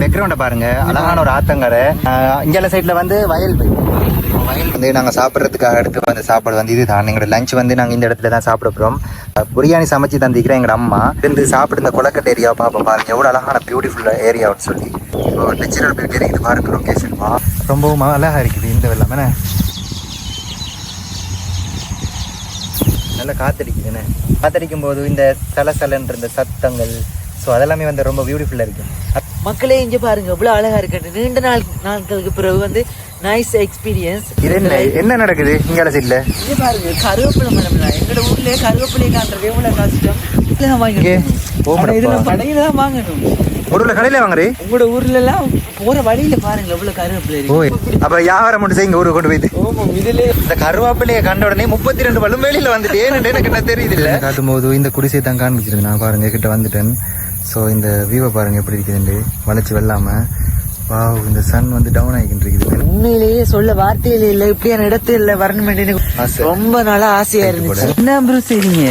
பேக்ரவுண்ட பாருங்க. அழகான ஒரு ஆத்தங்கரை. இங்கே சைட்ல வந்து வயல் வயல் வந்து நாங்க சாப்பிட்றதுக்காக எடுத்து வந்து சாப்பாடு வந்து இதுதான். எங்களோட லஞ்ச் வந்து நாங்க இந்த இடத்துல தான் சாப்பிட போறோம். பிரியாணி சமைச்சு தந்திக்கிறேன் எங்க அம்மா. இருந்து சாப்பிட்டு இந்த கொலக்கட்டை ஏரியா பார்ப்போம் பாருங்க. எவ்வளவு அழகான பியூட்டிஃபுல் ஏரியான்னு சொல்லி. நேச்சுரல் பியூட்டி இருக்குது பாருங்க லொக்கேஷன் ரொம்பவும் அழகா இருக்குது இந்த வெள்ளாமே நல்லா காத்தடிக்குதுன்னு. காத்தடிக்கும் போது இந்த சலசலன்ற இந்த சத்தங்கள் ஸோ அதெல்லாமே வந்து ரொம்ப பியூட்டிஃபுல்லாக இருக்கும் மக்களே இங்க பாருங்க இவ்வளவு அழகா இருக்கு நீண்ட நாள் நாட்களுக்கு பிறகு வந்து நைஸ் எக்ஸ்பீரியன்ஸ் இது என்ன என்ன நடக்குது? இங்கால சைடில் இங்க பாருங்க கருவேப்பிலை மரம் எங்கட ஊர்லயே கருவேப்பிலை காண்றது எவ்வளவு கஷ்டம். இதுல ஆனா இதுல. கடையில தான் வாங்கணும். ஒரு கடையில் வாங்குறே? உங்களோட ஊர்ல எல்லாம் போற வழியில பாருங்க எவ்வளவு கருவேப்பிலை இருக்கு. அப்போ வியாபாரம் மட்டும் செய்யுங்க ஊருக்கு கொண்டு போயிட்டு. இதுல இந்த கருவாப்பிலையை கண்ட உடனே முப்பத்தி ரெண்டு வலும் வெளியில் வந்துட்டு ஏன்னு எனக்கு என்ன தெரியுது இல்லை? காட்டும் போது இந்த குடிசையை தான் காண்பிச்சிருந்தேன் நான் பாருங்க கிட்ட வந்துட்டேன். ஸோ இந்த வியூவை பாருங்க எப்படி இருக்குதுண்டு வளைச்சு வெள்ளாம. வாவ் இந்த சன் வந்து டவுன் ஆகிக்கிட்டு இருக்குது. உண்மையிலேயே சொல்ல வார்த்தையில இல்ல. இப்படியான இடத்துல வரணும் எனக்கு ஆசை. ரொம்ப நாளா ஆசையா இருந்துச்சு. என்ன ப்ரோ செய்றீங்க?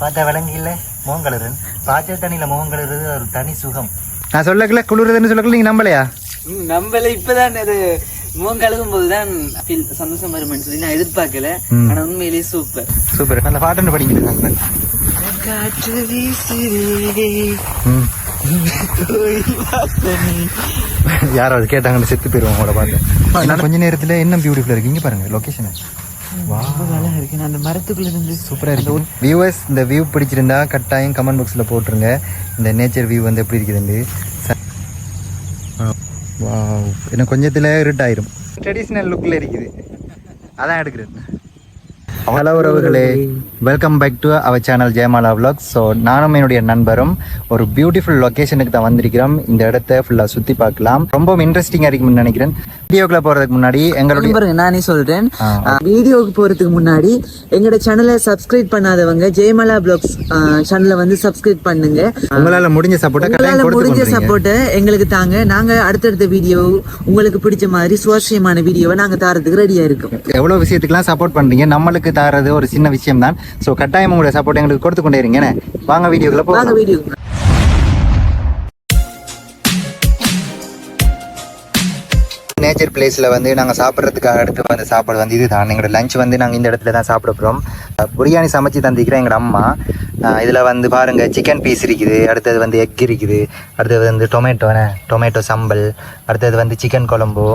பார்த்தா விளங்கி இல்லை முகம் கலருன்னு பாய்ச்சல் தண்ணியில் முகம் கலருது. ஒரு தனி சுகம். நான் சொல்லக்கல குளிருதுன்னு சொல்லக்கல நீங்கள் நம்பலையா? நம்மள இப்பதான் அது முகம் கழுகும் போதுதான் feel சந்தோஷம் வரும்னு சொல்லி நான் எதிர்பார்க்கல. ஆனா உண்மையிலேயே சூப்பர் சூப்பர் நல்ல பாட்டுன்னு படிக்கிறாங்க காற்று வீசுதே யாராவது கேட்டாங்கன்னு செத்து போயிருவோம் உங்களோட நான் கொஞ்ச நேரத்துல என்ன பியூட்டிஃபுல்லா இருக்கு? இங்க பாருங்க லொகேஷன் அந்த மரத்துக்குள்ள இருந்து சூப்பரா இருக்கு. வியூவர்ஸ் இந்த வியூ பிடிச்சிருந்தா கட்டாயம் கமெண்ட் பாக்ஸ்ல போட்டுருங்க. இந்த நேச்சர் வியூ வந்து எப்படி வாவ் இன்னும் கொஞ்சத்துல இருட் ஆயிரும் ட்ரெடிஷ்னல் லுக்ல இருக்குது. அதான் எடுக்கிறேன் ஹலோ உறவுகளே welcome back to our channel Jayamala vlogs. So நானும் என்னுடைய நண்பரும் ஒரு பியூட்டிஃபுல் லொக்கேஷனுக்கு தான் வந்திருக்கிறோம். இந்த இடத்த ஃபுல்லாக சுற்றி பார்க்கலாம். ரொம்ப இன்ட்ரெஸ்டிங்காக இருக்கும்னு நினைக்கிறேன். வீடியோக்குள்ள போகிறதுக்கு முன்னாடி எங்களுடைய நானே சொல்றேன். ஆ. வீடியோவுக்கு போறதுக்கு முன்னாடி எங்களோட சேனலை சப்ஸ்கிரைப் பண்ணாதவங்க ஜெயமலா பிளாக்ஸ் சேனலை வந்து சப்ஸ்கிரைப் பண்ணுங்க. உங்களால் முடிஞ்ச சப்போர்ட்டை உங்களால முடிஞ்ச சப்போர்ட்டை எங்களுக்கு தாங்க. நாங்க அடுத்தடுத்த வீடியோ உங்களுக்கு பிடிச்ச மாதிரி சுவாரஸ்யமான வீடியோவை நாங்க தாரதுக்கு ரெடியா இருக்கோம். எவ்வளோ விஷயத்துக்குலாம் சப்போர்ட் பண்ணுறீங்க நம்மளுக்கு தரது ஒரு சின்ன விஷயம் தான் ஸோ கட்டாயம் உங்களுடைய சப்போர்ட் எங்களுக்கு கொடுத்து கொண்டே இருங்க? வாங்க வீடியோக்குள்ள போகலாம். வீடியோ நேச்சர் பிளேஸில் வந்து நாங்கள் சாப்பிட்றதுக்காக எடுத்து வந்த சாப்பாடு வந்து இதுதான். எங்களோட லஞ்ச் வந்து நாங்கள் இந்த இடத்துல தான் சாப்பிட போகிறோம் பிரியாணி சமைச்சு தந்திக்கிறேன் எங்களோட அம்மா. இதில் வந்து பாருங்கள் சிக்கன் பீஸ் இருக்குது. அடுத்தது வந்து எக் இருக்குது. அடுத்தது வந்து டொமேட்டோ டொமேட்டோ சம்பல் அடுத்தது வந்து சிக்கன் குழம்பு.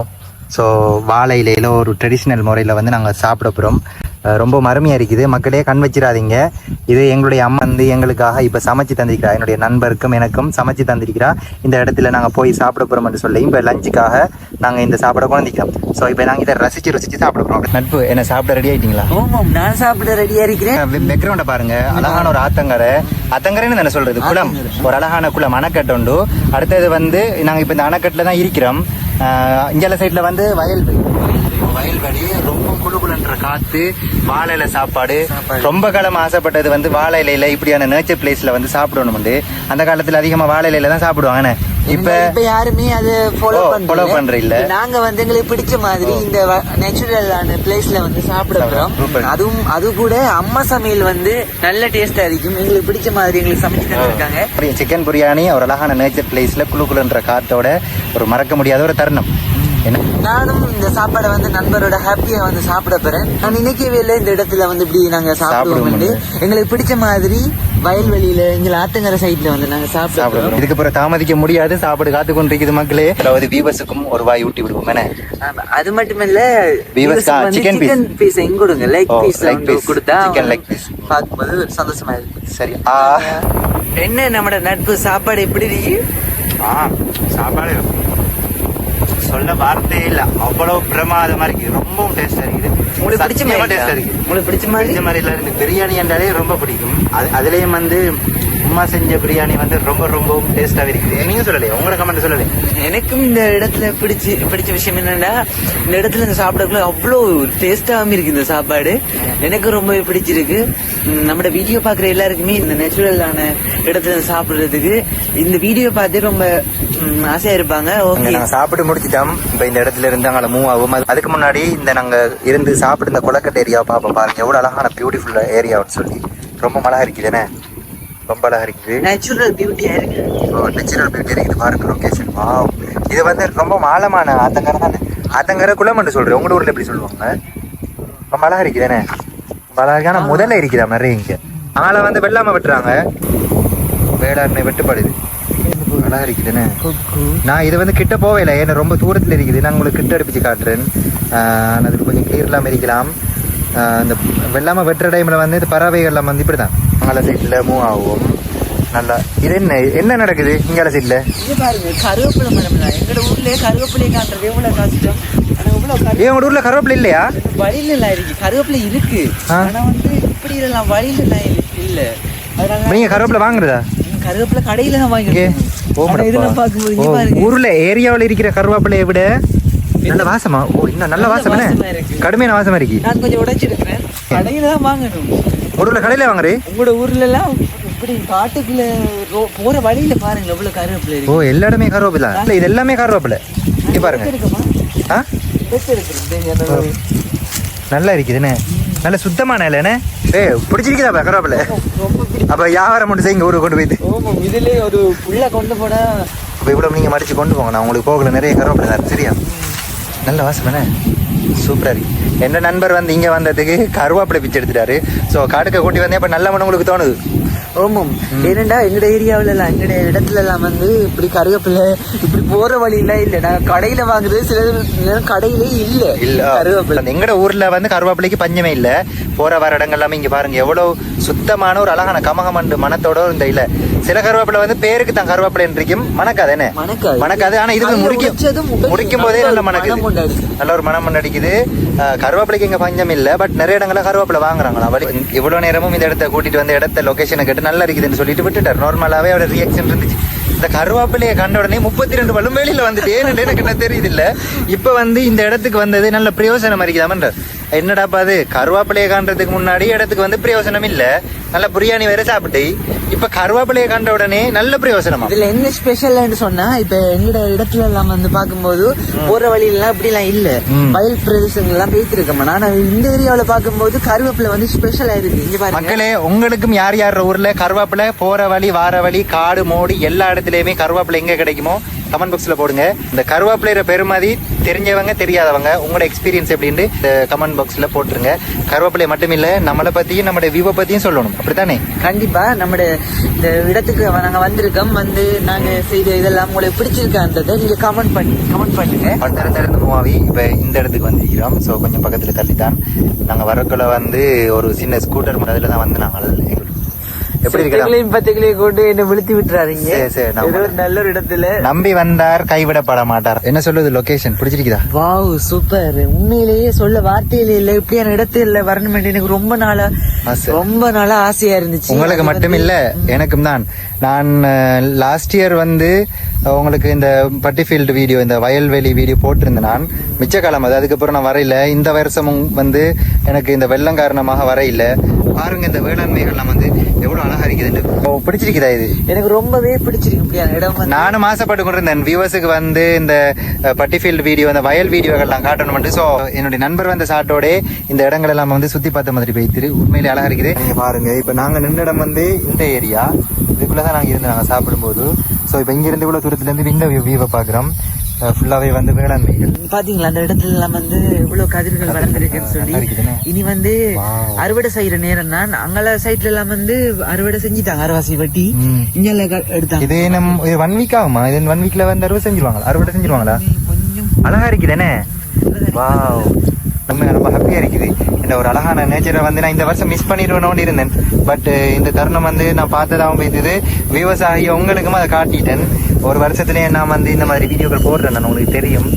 ஸோ வாழை இலையில ஒரு ட்ரெடிஷ்னல் முறையில் வந்து நாங்கள் சாப்பிட போகிறோம் ரொம்ப மருமையாக இருக்குது. மக்களே கண் வச்சிடாதீங்க. இது எங்களுடைய அம்மா வந்து எங்களுக்காக இப்போ சமைச்சு தந்திருக்கிறா. என்னுடைய நண்பருக்கும் எனக்கும் சமைச்சு தந்திருக்கிறா. இந்த இடத்துல நாங்கள் போய் சாப்பிட போகிறோம்னு சொல்லி இப்போ லஞ்சுக்காக நாங்கள் இந்த சாப்பாடை கொண்டிருக்கிறோம் ஸோ இப்போ நாங்கள் இதை ரசிச்சு ருசிச்சு சாப்பிட போகிறோம் நட்பு என்ன சாப்பிட ரெடி ஆயிட்டீங்களா? ஓமம் நான் சாப்பிட ரெடியா இருக்கிறேன். பேக்ரவுண்ட பாருங்க. அழகான ஒரு ஆத்தங்கரை. ஆத்தங்கரைன்னு தானே சொல்றது? குளம். ஒரு அழகான குளம் அணைக்கட்டு உண்டு. அடுத்தது வந்து நாங்க இப்ப இந்த அணைக்கட்டுல தான் இருக்கிறோம். இங்கல சைட்ல வந்து வயல்வெளி. வயல்வெளி ரொம்ப குளுகுலன்ற காத்து வாழை இலை சாப்பாடு. ரொம்ப காலம் ஆசைப்பட்டது வந்து வாழை இலையில இப்படியான நேச்சர் பிளேஸ்ல வந்து சாப்பிடணும் அந்த காலத்துல அதிகமா வாழை இலையில தான் சாப்பிடுவாங்க. இப்ப இப்ப யாருமே அதை ஃபாலோ பண்றல follow பண்ற இல்ல. நாங்க வந்து எங்களுக்கு பிடிச்ச மாதிரி இந்த நேச்சுரலான பிளேஸ்ல வந்து சாப்பிட போறோம் Super. அதுவும் அது கூட அம்மா சமையல் வந்து நல்ல டேஸ்டா இருக்கும் எங்களுக்கு பிடிச்ச மாதிரி எங்களுக்கு சமைச்சு தந்திருக்காங்க. சிக்கன் பிரியாணி ஒரு அழகான நேச்சர் பிளேஸ்ல குளுகுலன்ற காத்தோட ஒரு மறக்க முடியாத ஒரு தருணம். நானும் இந்த சாப்பாடை வந்து நண்பரோட ஹாப்பியா வந்து சாப்பிட போறேன். நான் நினைக்கவே இல்லை இந்த இடத்துல வந்து இப்படி நாங்க சாப்பிடுவோம் சாப்பிடுவோம். எங்களுக்கு பிடிச்ச மாதிரி வயல்வெளியில எங்க ஆத்தங்கரை சைட்ல வந்து நாங்க சாப்பிட சாப்பிட போறோம். இதுக்கு அப்புறம் தாமதிக்க முடியாது. சாப்பாடு காத்து கொண்டிருக்குது மக்களே. அதாவது வீவர்ஸுக்கும் ஒரு வாய் ஊட்டி விடுவோம். அது கா, chicken piece. சிக்கன் பீஸ் எங்க கொடுங்க? Like piece leg piece. கொடுத்தா Chicken leg piece. பார்க்கும்போது சந்தோஷமா இருக்கு சரி. ஆ. என்ன நம்மட நட்பு? சாப்பாடு எப்படி இருக்கு ஆ சாப்பாடு சொல்ல வார்த்தையே இல்ல. அவ்வளவு பிரமாதமா இருக்கு. ரொம்பவும் டேஸ்டா இருக்குது. உங்களுக்கு பிடிச்ச மாதிரி டேஸ்டா இருக்கா? உங்களுக்கு பிடிச்ச மாதிரி? பிடிச்ச மாதிரி இல்ல எனக்கு பிரியாணி என்றாலே ரொம்ப பிடிக்கும். அது அதுலயும் வந்து உமா செஞ்ச பிரியாணி வந்து ரொம்ப ரொம்பவும் டேஸ்டாவே இருக்குது. நீங்க சொல்லலையே? உங்களோட கமெண்ட் சொல்லலையே எனக்கும் இந்த இடத்துல பிடிச்சு பிடிச்ச விஷயம் என்னன்னா இந்த இடத்துல இந்த சாப்பிடக்குள்ள அவ்வளோ டேஸ்டாகவும் இருக்கு இந்த சாப்பாடு. எனக்கு ரொம்பவே பிடிச்சிருக்கு. உம், நம்மட வீடியோ பார்க்குற எல்லாருக்குமே இந்த நேச்சுரலான இடத்துல சாப்பிடுறதுக்கு இந்த வீடியோ பார்த்து ரொம்ப ஆசையா இருப்பாங்க. ஓகே. நாங்க சாப்பிட்டு முடிச்சிட்டோம். இப்ப இந்த இடத்துல இருந்து அங்கே மூவ் ஆகும். அது- அதுக்கு முன்னாடி இந்த நாங்க இருந்து சாப்பிட்டு இந்த கொலக்கட்டை ஏரியா பார்ப்போம் பாருங்க. எவ்வளவு அழகான பியூட்டிஃபுல் ஏரியான்னு சொல்லி. ரொம்ப அழகா இருக்குதுண்ணே ரொம்ப அழகா இருக்குது. நேச்சுரல் பியூட்டியா இருக்கு. நேச்சுரல் பியூட்டி இருக்குது. பாருங்க லொகேஷன் வாவ் இது வந்து ரொம்ப ஆழமான ஆத்தங்கரை தானே? ஆத்தங்கரை குளம்னு சொல்றேன். உங்களோட ஊர்ல எப்படி சொல்லுவாங்க? ரொம்ப அழகா இருக்குதானே ரொம்ப அழகான முதல்ல இருக்குதா நிறைய இங்க. ஆளை வந்து வெள்ளாம வெட்டுறாங்க. வேளாண்மை வெட்டுப்படுது. அழகா இருக்குதானே நான் இது வந்து கிட்ட போவே இல்லை ஏன்னா ரொம்ப தூரத்தில் இருக்குது. நான் உங்களுக்கு கிட்ட அடிப்பிச்சு காட்டுறேன். ஆஹ் அது கொஞ்சம் கிளியர்லாம் இருக்கலாம். இந்த வெள்ளாம வெட்டுற டைமில் வந்து இது பறவைகள்லாம் வந்து இப்படி தான் மங்கள சைட்டில் மூவ் ஆகும். நல்லா இது என்ன என்ன நடக்குது? இங்கால சைட்டில் இங்க பாருங்க கருவேப்பிலை மரம்லாம் எங்கட ஊர்லயே கருவேப்பிலை காட்டுறது எவ்வளவு கஷ்டம். உங்க ஊர்ல கருவேப்பிலை இல்லையா? வழியில எல்லாம் இருக்கு. கருவேப்பிலை இருக்கு. ஆனா வந்து இப்படி எல்லாம் வழியில எல்லாம் இல்ல- நீங்க கருவேப்பிலை வாங்குறதா? கருவேப்பிலை கடையில தான் இங்கே ஊர்ல ஏரியாவில் இருக்கிற கருவேப்பிலையை விட நல்ல வாசமா? ஓ இன்னும் நல்ல வாசம். கடுமையான வாசமா இருக்கு. நான் கொஞ்சம் உடைச்சிருக்கிறேன். கடையில தான் வாங்கணும். ஊர்ல கடையில வாங்குறே? உங்களோட ஊர்ல எல்லாம் இப்படி காட்டுக்குள்ள போற வழியில பாருங்க எவ்வளவு கருவேப்பிலை ஓ எல்லா இடமே கருவேப்பிலை இல்ல இது எல்லாமே கருவேப்பிலை. இங்க பாருங்க. நல்லா இருக்குதுண்ணே நல்ல சுத்தமான இல்லைண்ணே ஏ பிடிச்சிருக்குதா கருவேப்பிலை? பிடி- அப்ப வியாபாரம் மட்டும் செய்யுங்க ஊருக்கு கொண்டு போயிட்டு. ஓமா இதுலயே ஒரு புள்ள கொண்டு போனா அப்ப இவ்வளவு நீங்க மடிச்சு கொண்டு போங்க. நான் உங்களுக்கு போகல நிறைய கருவேப்பிலை தான் சரியா? நல்ல வாசமாண்ணே சூப்பரா இருக்கு. என் நண்பர் வந்து இங்க வந்ததுக்கு கருவேப்பிலை பிச்சு எடுத்துட்டாரு. ஸோ காடுக்க கூட்டி வந்தேன். அப்ப நல்ல மனம் உங்களுக்கு தோணுது. ஓமம் ஏனண்டா எங்கட ஏரியாவுல எல்லாம் எங்கட இடத்துல எல்லாம் வந்து இப்படி கருவேப்பிலை இப்படி போற வழியில இல்ல. நான் கடையில வாங்குறது சில கடையிலே இல்ல. இல்ல. கருவேப்பிலை. எங்கட ஊர்ல வந்து கருவேப்பிலைக்கு பஞ்சமே இல்ல. போற வர இடங்கள் எல்லாமே இங்க பாருங்க. எவ்வளவு சுத்தமான ஒரு அழகான கமகமண்டு மனத்தோட இந்த இல்ல சில கருவேப்பிலை வந்து பேருக்கு தான் கருவேப்பிலை என்றைக்கும். மணக்காது என்ன? மணக்காது. ஆனா இது உடைச்சு முறிக்கும். போதே நல்ல மணக்குது. நல்ல ஒரு மனம் அடிக்குது கருவேப்பிலைக்கு இங்க பஞ்சம் இல்ல. பட் நிறைய இடங்கள்ல கருவேப்பிலை வாங்குறாங்களா இவ்வளவு நேரமும் இந்த இடத்த கூட்டிட்டு வந்து இடத்த லொகேஷனை கேட்டு நல்லா இருக்குதுன்னு சொல்லிட்டு விட்டுட்டார். நார்மலாவே அவரோட ரியாக்ஷன் இருந்துச்சு. இந்த கருவேப்பிலையை கண்ட உடனே முப்பத்தி ரெண்டு பல்லும் வெளியில் வந்துட்டு ஏன்னு எனக்கு என்ன தெரியுது இல்ல இப்ப வந்து இந்த இடத்துக்கு வந்தது நல்ல பிரயோசனம் இருக்குதாமன்ற என்னடாப்பா அது? கருவாப்பிலையை காண்றதுக்கு முன்னாடி இடத்துக்கு வந்து பிரயோசனம் இல்லை. நல்ல பிரியாணி வேற சாப்பிட்டு இப்ப கருவேப்பிலையை கண்ட உடனே நல்ல பிரயோசனமா? இதுல என்ன ஸ்பெஷல்னு சொன்னா இப்ப எங்கட இடத்துல எல்லாம் வந்து பார்க்கும்போது போற வழியில எல்லாம் இப்படி எல்லாம் இல்ல. வயல் பிரதேசங்கள் எல்லாம் பேய்த்து இருக்கோம் ஆனா இந்த ஏரியாவுல பார்க்கும்போது கருவேப்பிலை வந்து ஸ்பெஷலா இருக்கு. இங்க பாருங்க. மக்களே உங்களுக்கும் யார் யார் ஊர்ல கருவேப்பிலை போற வழி வார வழி காடு மோடி எல்லா இடத்துலயுமே கருவேப்பிலை எங்க கிடைக்குமோ கமெண்ட் பாக்ஸ்ல போடுங்க. இந்த கருவேப்பிலைற பெருமதி தெரிஞ்சவங்க தெரியாதவங்க உங்களோட எக்ஸ்பீரியன்ஸ் எப்படின்னு இந்த கமெண்ட் பாக்ஸ்ல போட்டுருங்க. கருவேப்பிலை மட்டும் இல்ல நம்மளை பத்தியும் நம்மளுடைய வியூவை பத்தியும் சொல்லணும். அப்படித்தானே? கண்டிப்பா நம்ம இந்த இடத்துக்கு வ- நாங்க வந்திருக்கோம். வந்து நாங்க செய்த இதெல்லாம் உங்களுக்கு பிடிச்சிருக்கான்றதை நீங்க கமெண்ட் பண்ணி கமெண்ட் பண்ணுங்க. பட்டரத்திலிருந்து மூவாவி இப்ப இந்த இடத்துக்கு வந்திருக்கிறோம். ஸோ கொஞ்சம் பக்கத்துல தள்ளித்தான். நாங்க வரக்குள்ள வந்து ஒரு சின்ன ஸ்கூட்டர் அதில் தான் வந்து நாங்கள் எங்களுக்கு எப்படி செத்துகளையும் பத்துகளையும் கொண்டு என்ன விழுத்தி ஒரு நல்ல ஒரு இடத்துல நம்பி வந்தார் கைவிடப்பட மாட்டார். என்ன சொல்லுது லொகேஷன் பிடிச்சிருக்குதா? வாவ் சூப்பர் உண்மையிலேயே சொல்ல வார்த்தையில இல்ல. இப்படியான இடத்துல வரணும் எனக்கு ரொம்ப நாளா. ரொம்ப நாளா ஆசையா இருந்துச்சு. உங்களுக்கு மட்டும் இல்ல எனக்கும் தான். நான் லாஸ்ட் இயர் வந்து உங்களுக்கு இந்த பட்டிஃபீல்டு வீடியோ இந்த வயல்வெளி வீடியோ போட்டிருந்தேன் நான். மிச்ச காலம் அது அதுக்கப்புறம் நான் வரையில. இந்த வருஷமும் வந்து எனக்கு இந்த வெள்ளம் காரணமாக வரையில. பாருங்க இந்த வேளாண்மைகள்லாம் வந்து எவ்வளவு அழகா இருக்குது பிடிச்சிருக்குதா இது? எனக்கு ரொம்பவே பிடிச்சிருக்கு இப்படியான இடம் நானும் ஆசைப்பட்டு கொண்டிருந்தேன் வியூவர்ஸுக்கு வந்து இந்த பட்டிஃபீல்டு வீடியோ இந்த வயல் வீடியோகள்லாம் காட்டணும் ஸோ என்னுடைய நண்பர் வந்த சாட்டோட இந்த இடங்கள் எல்லாம் வந்து சுத்தி பார்த்த மாதிரி போய்த்திரு. உண்மையிலே அழகா இருக்குது நீங்க பாருங்க இப்ப நாங்க நின்ற இடம் வந்து இந்த ஏரியா இதுக்குள்ளதான் நாங்க இருந்து நாங்க சாப்பிடும்போது. ஸோ இப்ப இங்க இருந்து இவ்வளவு தூரத்துல இருந்து விண்ட வியூவை பாக்குறோம் ஃபுல்லாவே வந்து வேளாண்மைகள். பாத்தீங்களா அந்த இடத்துல எல்லாம் வந்து இவ்வளவு கதிர்கள் வளர்ந்துருக்குன்னு சொல்லி. இனி வந்து. அறுவடை செய்யற நேரம் தான் சைட்ல எல்லாம் வந்து அறுவடை செஞ்சுட்டாங்க அரைவாசி வெட்டி. இங்க எடுத்தாங்க. இது நம்ம ஒன் வீக் ஆகுமா? இது ஒன் வீக்ல வந்து அறுவடை செஞ்சிருவாங்களா? அறுவடை செஞ்சிருவாங்களா? கொஞ்சம் அழகா இருக்குதானே. வாவ் ரொம்ப ரொம்ப ஹாப்பியாக இருக்குது. இந்த ஒரு அழகான நேச்சரை வந்து நான் இந்த வருஷம் மிஸ் பண்ணிடுவேனோன்னு இருந்தேன். பட் இந்த தருணம் வந்து நான் பார்த்ததாகவும் போய்த்தது விவசாயி உங்களுக்கும் அதை காட்டிட்டேன். ஒரு வருஷத்துலேயே நான் வந்து இந்த மாதிரி வீடியோக்கள் போடுறேன் நான் உங்களுக்கு தெரியும்.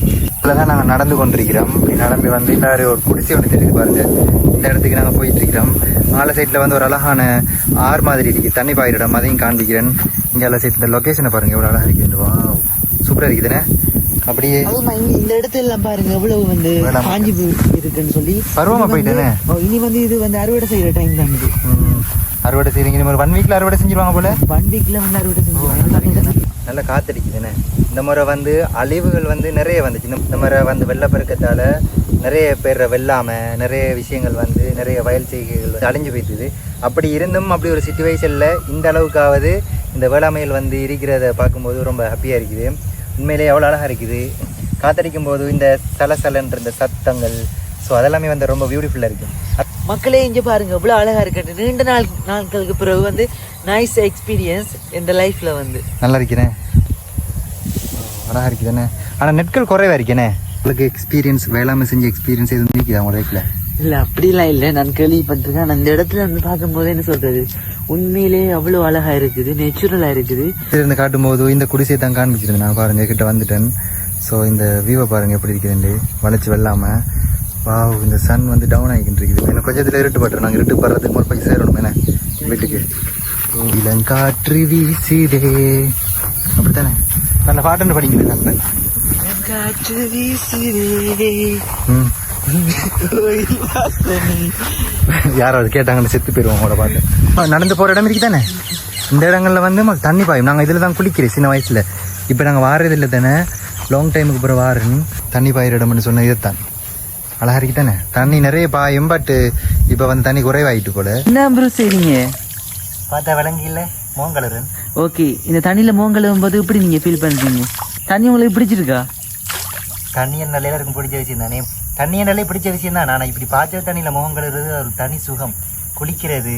தான் நாங்கள் நடந்து கொண்டிருக்கிறோம். நடந்து வந்து இன்னொரு ஒரு குடிசை ஒன்று தெரியுது பாருங்கள் இந்த இடத்துக்கு நாங்கள் போயிட்டுருக்கிறோம். மாலை சைடில் வந்து ஒரு அழகான ஆறு மாதிரி இருக்குது தண்ணி பாயிரிடம் அதையும் காண்பிக்கிறேன். இங்கே எல்லா சைட் இந்த லொக்கேஷனை பாருங்கள் எவ்வளோ அழகாக இருக்குது வா சூப்பராக இருக்குதுண்ணே அப்படியே இந்த இடத்துல எல்லாம் பாருங்க எவ்வளவு வந்து காஞ்சி இருக்குன்னு சொல்லி. பருவமா போயிட்டேனே. இனி வந்து இது வந்து அறுவடை செய்யற டைம் தான் இது. அறுவடை செய்றீங்க. ஒரு ஒன் வீக்ல அறுவடை செஞ்சிருவாங்க போல? ஒன் வீக்ல வந்து அறுவடை செஞ்சுருவாங்க நல்ல காத்தடிக்குதுண்ணே இந்த இந்த முறை வந்து அழிவுகள் வந்து நிறைய வந்துச்சு. இந்த- இந்த முறை வந்து வெள்ளப்பெருக்கத்தால் நிறைய பேர் வெள்ளாமல் நிறைய விஷயங்கள் வந்து நிறைய வயல் செய்கைகள் அழிஞ்சு போய்த்துது அப்படி இருந்தும் அப்படி ஒரு சுச்சுவேஷனில் இந்த அளவுக்காவது இந்த வேளாண்மையில் வந்து இருக்கிறத பார்க்கும்போது ரொம்ப ஹாப்பியாக இருக்குது. உண்மையிலேயே எவ்வளோ அழகாக இருக்குது. காத்தடிக்கும் போது இந்த சலசலன்ற இந்த சத்தங்கள் ஸோ அதெல்லாமே வந்து ரொம்ப பியூட்டிஃபுல்லாக இருக்குது மக்களே இங்க பாருங்க இவ்வளவு அழகா இருக்கு. நீண்ட நாள் நாட்களுக்கு பிறகு வந்து நைஸ் எக்ஸ்பீரியன்ஸ் இந்த லைஃப்ல வந்து. நல்லா இருக்கிறேன் அழகாக இருக்குதானே? ஆனால் நெட்கள் குறைவாக இருக்கேனே? உங்களுக்கு எக்ஸ்பீரியன்ஸ் வேளாண்மை செஞ்ச எக்ஸ்பீரியன்ஸ் எதுவும் இருக்குதா உங்கள் லைஃப்பில் இல்ல அப்படிலாம் இல்ல. நான் கேள்விப்பட்டிருக்கேன். ஆனா இந்த இடத்துல வந்து பார்க்கும்போது என்ன சொல்றது? உண்மையிலே அவ்வளவு அழகா இருக்குது நேச்சுரலா இருக்குது. இருந்து காட்டும் போது இந்த குடிசையை தான் காண்பிச்சிருந்தேன். நான் பாருங்க கிட்ட வந்துட்டேன். ஸோ இந்த வியூவை பாருங்க எப்படி இருக்குதுண்டு வளைச்சு வெள்ளாம. வாவ் இந்த சன் வந்து டவுன் ஆகிக்கிட்டு இருக்குது. எனக்கு கொஞ்சத்தில் இருட்டு பட்டுரும். நாங்கள் இருட்டு படுறதுக்கு ஒரு போய் சேரணும். என்ன வீட்டுக்கு. இளங்காற்று வீசுதே. அப்படித்தானே? நல்ல பாட்டுன்னு படிக்கிறது நல்ல. காற்று வீசுதே. ம். யாராவது கேட்டாங்கன்னு செத்து போயிடுவோம் உங்களோட பாட்டு நடந்து போகிற இடம் இருக்கு தானே? இந்த இடங்கள்ல வந்து தண்ணி பாயும். நாங்கள் இதில் தான் குளிக்கிறோம் சின்ன வயசில். இப்போ நாங்கள் வாரது இல்லை தானே? லாங் டைமுக்கு அப்புறம் வாரன் தண்ணி பாயிற இடம்னு சொன்ன இதுதான் அழகா இருக்கு தானே? தண்ணி நிறைய பாயும் பட் இப்போ வந்து தண்ணி குறைவாயிட்டு போல. என்ன ப்ரோ செய்றீங்க? பார்த்தா விளங்கி இல்லை மோங்கலரன் ஓகே இந்த தண்ணியில மோங்கலும் போது எப்படி நீங்க ஃபீல் பண்றீங்க? தண்ணி உங்களுக்கு பிடிச்சிருக்கா? தண்ணி நல்ல எல்லாருக்கும் பிடிச்ச விஷயம் தானே தண்ணி நல்லே பிடிச்ச விஷயம் தான் நான் இப்படி பாய்ச்சல் தண்ணியில் முகம் கழுவுறது ஒரு தனி சுகம். குளிக்கிறது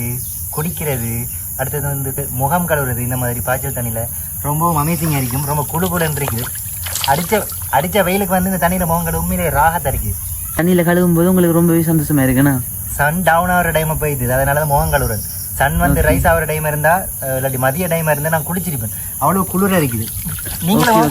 குடிக்கிறது அடுத்தது வந்து முகம் கழுவுறது இந்த மாதிரி பாய்ச்சல் தண்ணியில் ரொம்பவும் அமேசிங்காக இருக்கும். ரொம்ப குளு குளுன்னு இருக்குது. அடித்த அடித்த வெயிலுக்கு வந்து இந்த தண்ணியில் முகம் கழுவு உண்மையிலே ராகத்தாக இருக்குது. தண்ணியில கழுவும் போது உங்களுக்கு ரொம்பவே சந்தோஷமா இருக்குண்ணா? சன் டவுன் ஆகிற டைமை போயிடுது. அதனால தான் முகம் கழுவுறது. சன் வந்து ரைஸ் ஆகிற டைம் இருந்தா அஹ், இல்லாட்டி மதிய டைம் இருந்தால் நான் குளிச்சிருப்பேன். அவ்வளோ குளிராக இருக்குது. நீங்களும்.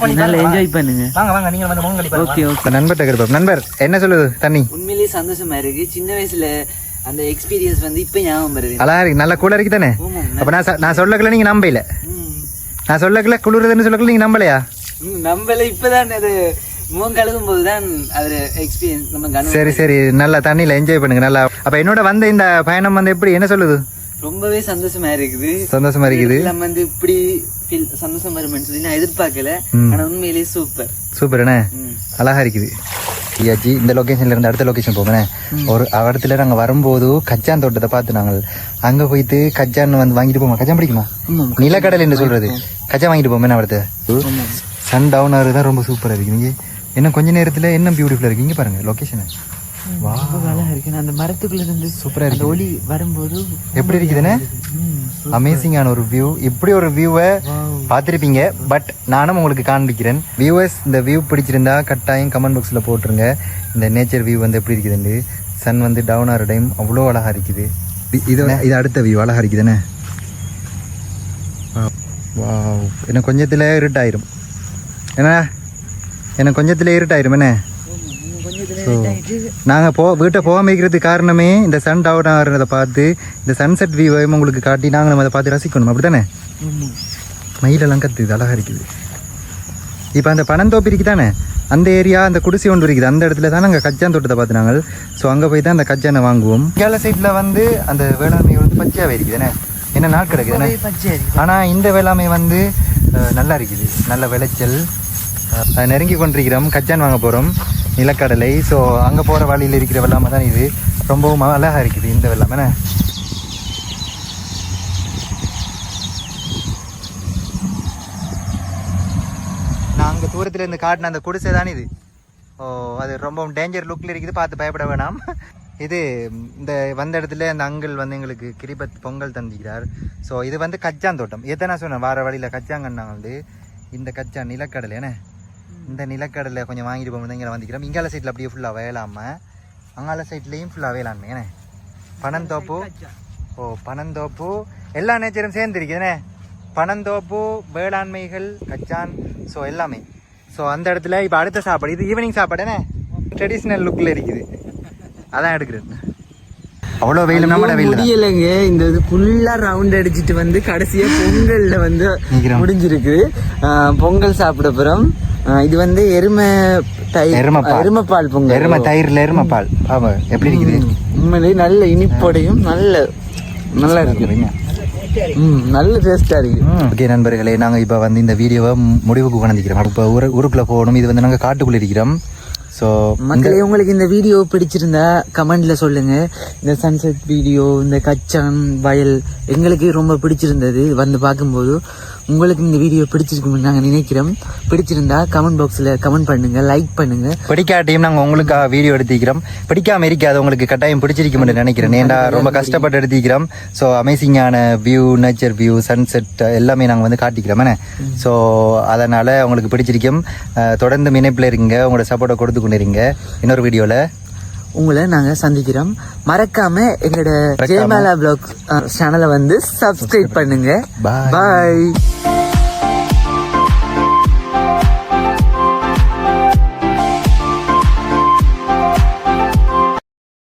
என்ஜாய் பண்ணுங்க. வாங்க வாங்க நீங்கள் வந்து முகம் கழி ஓகே ஓகே நண்பர் டகர் நண்பர் என்ன சொல்லுது தண்ணி? உண்மையிலேயே சந்தோஷமா இருக்கு. சின்ன வயசுல அந்த எக்ஸ்பீரியன்ஸ் வந்து இப்ப ஞாபகம் வருது. அழகா இருக்கு. நல்ல கூலா இருக்கு தானே. அப்ப நான் சொ- நான் சொல்லக்கல நீங்க நம்பல. நான் சொல்லக்கல குளிருதுன்னு சொல்லக்கல நீங்க நம்பலையா? ம், நம்மள இப்பதான் அது சரி சரி. நல்லா தண்ணியில என்ஜாய் பண்ணுங்க நல்லா. அப்ப என்னோட வந்த இந்த பயணம் வந்து எப்படி? என்ன சொல்லுது? ரொம்பவே சந்தோஷமா இருக்குது சந்தோஷமா இருக்குது நம்ம வந்து இப்படி feel சந்தோஷமா வருமென்னு சொல்லி நான் எதிர்பார்க்கல. ஆனா உண்மையிலேயே சூப்பர் சூப்பர் என்ன அழகா இருக்குது ஐயாச்சி இந்த லொகேஷன்ல இருந்து அடுத்த லொகேஷன் போங்கண்ணே. ஒரு இடத்துல நாங்க வரும்போது கச்சான் தோட்டத்தை பார்த்து நாங்கள் அங்க போயிட்டு கச்சான் வந்து வாங்கிட்டு போமா? கச்சான் பிடிக்குமா. நிலக்கடலை என்று சொல்றது. கச்சான் வாங்கிட்டு போமே அடுத்த சன் டவுன் தான் ரொம்ப சூப்பரா இருக்கு நீங்க இன்னும் கொஞ்ச நேரத்துல என்ன பியூட்டிஃபுல்லா இருக்கு இங்க பாருங்க அழகா இருக்கு. அந்த மரத்துக்குள்ள இருந்து சூப்பரா இருக்கு. ஒளி வரும்போது எப்படி இருக்குதுன்னு? அமேசிங்கான ஒரு வியூ இப்படி ஒரு வியூவை பார்த்துருப்பீங்க. பட் நானும் உங்களுக்கு காண்பிக்கிறேன். வியூவர்ஸ் இந்த வியூ பிடிச்சிருந்தா கட்டாயம் கமெண்ட் பாக்ஸில் போட்டுருங்க. இந்த நேச்சர் வியூ வந்து எப்படி இருக்குதுன்னு. சன் வந்து டவுன் ஆகிற டைம் அவ்வளோ அழகாக இருக்குது. இது இது அடுத்த வியூ அழகாக இருக்குதுண்ணே வா எனக்கு கொஞ்சத்தில் இருட்டாயிரும். என்ன எனக்கு கொஞ்சத்தில் இருட்டாயிரும். என்ன? நாங்கள் போ வீட்டை போகாம இருக்கிறதுக்கு காரணமே இந்த சன் டவுன் ஆகிறத பார்த்து இந்த சன்செட் வியூவையும் உங்களுக்கு காட்டி நாங்களும் அதை பார்த்து ரசிக்கணும். அப்படி தானே மயிலெல்லாம் கத்துது அழகாக இருக்குது. இப்போ அந்த பனந்தோப்பு இருக்கு தானே? அந்த ஏரியா அந்த குடிசை ஒன்று இருக்குது. அந்த இடத்துல தான் நாங்கள் கச்சான் தோட்டத்தை பார்த்து நாங்கள். ஸோ அங்கே போய் தான் அந்த கச்சானை வாங்குவோம். கேரள சைடில் வந்து அந்த வேளாண்மை வந்து பச்சையாகவே இருக்குது தானே? என்ன நாள் இருக்கு ஆனால் இந்த வேளாண்மை வந்து நல்லா இருக்குது. நல்ல விளைச்சல். நெருங்கி கொண்டிருக்கிறோம். கச்சான் வாங்க போகிறோம் நிலக்கடலை. ஸோ அங்கே போகிற வழியில் இருக்கிற வெள்ளாமை தான் இது. ரொம்பவும் அழகாக இருக்குது இந்த வெள்ளாமை நான் அங்கே தூரத்தில் இருந்து காட்டின அந்த குடிசை தான் இது. ஓ அது ரொம்ப டேஞ்சர் லுக்கில் இருக்குது. பார்த்து பயப்பட வேணாம். இது இந்த வந்த இடத்துல அந்த அங்கிள் வந்து எங்களுக்கு கிரிபத் பொங்கல் தந்திக்கிறார் ஸோ இது வந்து கச்சான் தோட்டம் எத்தனை நான் சொன்னேன். வார வழியில் கச்சாங்கண்ணா வந்து. இந்த கச்சான் நிலக்கடலை என்ன? இந்த நிலக்கடலை கொஞ்சம் வாங்கிட்டு போகும்போது இங்கே வந்துக்கிறோம். இங்கால சைடில் அப்படியே ஃபுல்லாக வேலாமல் அங்கால சைட்லேயும் ஃபுல்லாக வேளாண்மை என்ன? பனந்தோப்பு ஓ பனந்தோப்பு எல்லா நேச்சரும் சேர்ந்து இருக்குதுண்ணே பனந்தோப்பு வேளாண்மைகள் கச்சான் ஸோ எல்லாமே. ஸோ அந்த இடத்துல இப்போ அடுத்த சாப்பாடு இது ஈவினிங் சாப்பாடு என்ன? ட்ரெடிஷ்னல் லுக்கில் இருக்குது. அதான் எடுக்கிறது. அவ்வளோ வெயில் நம்மளோட வெயில். முடியலைங்க. இந்த இது ஃபுல்லா ரவுண்ட் அடிச்சிட்டு வந்து கடைசியா பொங்கல்ல வந்து. முடிஞ்சிருக்கு. பொங்கல் சாப்பிட போறோம். ஆஹ் இது வந்து எருமை தயிர் எருமைப்பால். எருமைப்பால் பொங்கல். எருமை தயிரில் எருமை பால் ஆமாம் எப்படி இருக்குது? உண்மையிலேயே நல்ல இனிப்போடையும் நல்ல நல்லா இருக்கு. ம் நல்ல டேஸ்டா இருக்கு. ஓகே நண்பர்களே நாங்கள் இப்போ வந்து இந்த வீடியோவை முடிவுக்கு கொண்டிருக்கிறோம் இப்போ ஊரு ஊருக்குள்ளே போகணும். இது வந்து நாங்கள் காட்டுக்குள்ளே இருக்கிறோம். ஸோ மக்களே உங்களுக்கு இந்த வீடியோ பிடிச்சிருந்தா கமெண்ட்ல சொல்லுங்க. இந்த சன்செட் வீடியோ இந்த கச்சான் வயல் எங்களுக்கு ரொம்ப பிடிச்சிருந்தது. வந்து பார்க்கும்போது உங்களுக்கு இந்த வீடியோ பிடிச்சிருக்கும்னு நாங்கள் நினைக்கிறோம். பிடிச்சிருந்தா கமெண்ட் பாக்ஸில் கமெண்ட் பண்ணுங்கள் லைக் பண்ணுங்கள் பிடிக்காட்டியும் நாங்கள் உங்களுக்காக வீடியோ எடுத்துக்கிறோம் பிடிக்காம இருக்காது உங்களுக்கு கட்டாயம் பிடிச்சிருக்கும்னு நினைக்கிறேன். ஏன்டா ரொம்ப கஷ்டப்பட்டு எடுத்துக்கிறோம் ஸோ அமேசிங்கான வியூ நேச்சர் வியூ சன்செட் எல்லாமே நாங்கள் வந்து காட்டிக்கிறோம் ஸோ அதனால் உங்களுக்கு பிடிச்சிருக்கும். தொடர்ந்து இணைப்பில் இருங்க. உங்களோட சப்போர்ட்டை கொடுத்து கொண்டு இருங்க இன்னொரு வீடியோவில் உங்களை நாங்கள் சந்திக்கிறோம். மறக்காம எங்களோட ஜெயமாலா பிளாக் சேனலை வந்து சப்ஸ்கிரைப் பண்ணுங்க. பாய்